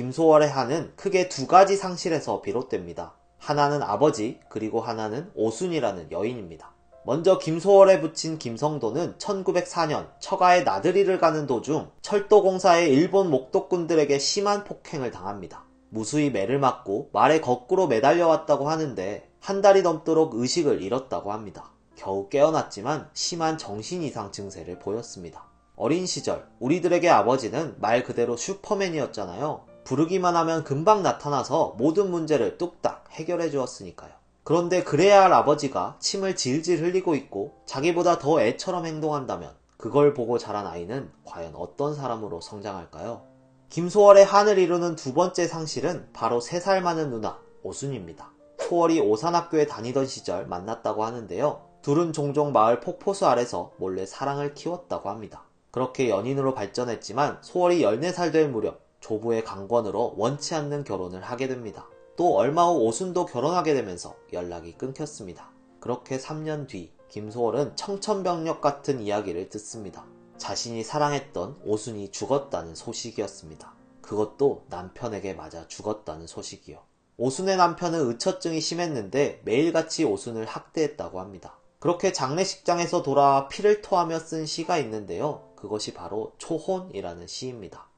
김소월의 한은 크게 두 가지 상실에서 비롯됩니다. 하나는 아버지, 그리고 하나는 오순이라는 여인입니다. 먼저 김소월에 붙인 김성도는 1904년 처가에 나들이를 가는 도중 철도공사의 일본 목독군들에게 심한 폭행을 당합니다. 무수히 매를 맞고 말에 거꾸로 매달려 왔다고 하는데 한 달이 넘도록 의식을 잃었다고 합니다. 겨우 깨어났지만 심한 정신 이상 증세를 보였습니다. 어린 시절 우리들에게 아버지는 말 그대로 슈퍼맨이었잖아요. 부르기만 하면 금방 나타나서 모든 문제를 뚝딱 해결해 주었으니까요. 그런데 그래야 할 아버지가 침을 질질 흘리고 있고 자기보다 더 애처럼 행동한다면 그걸 보고 자란 아이는 과연 어떤 사람으로 성장할까요? 김소월의 한을 이루는 두 번째 상실은 바로 3살 많은 누나 오순입니다. 소월이 오산학교에 다니던 시절 만났다고 하는데요. 둘은 종종 마을 폭포수 아래서 몰래 사랑을 키웠다고 합니다. 그렇게 연인으로 발전했지만 소월이 14살 될 무렵 조부의 강권으로 원치 않는 결혼을 하게 됩니다. 또 얼마 후 오순도 결혼하게 되면서 연락이 끊겼습니다. 그렇게 3년 뒤 김소월은 청천벽력 같은 이야기를 듣습니다. 자신이 사랑했던 오순이 죽었다는 소식이었습니다. 그것도 남편에게 맞아 죽었다는 소식이요. 오순의 남편은 의처증이 심했는데 매일같이 오순을 학대했다고 합니다. 그렇게 장례식장에서 돌아와 피를 토하며 쓴 시가 있는데요. 그것이 바로 초혼이라는 시입니다.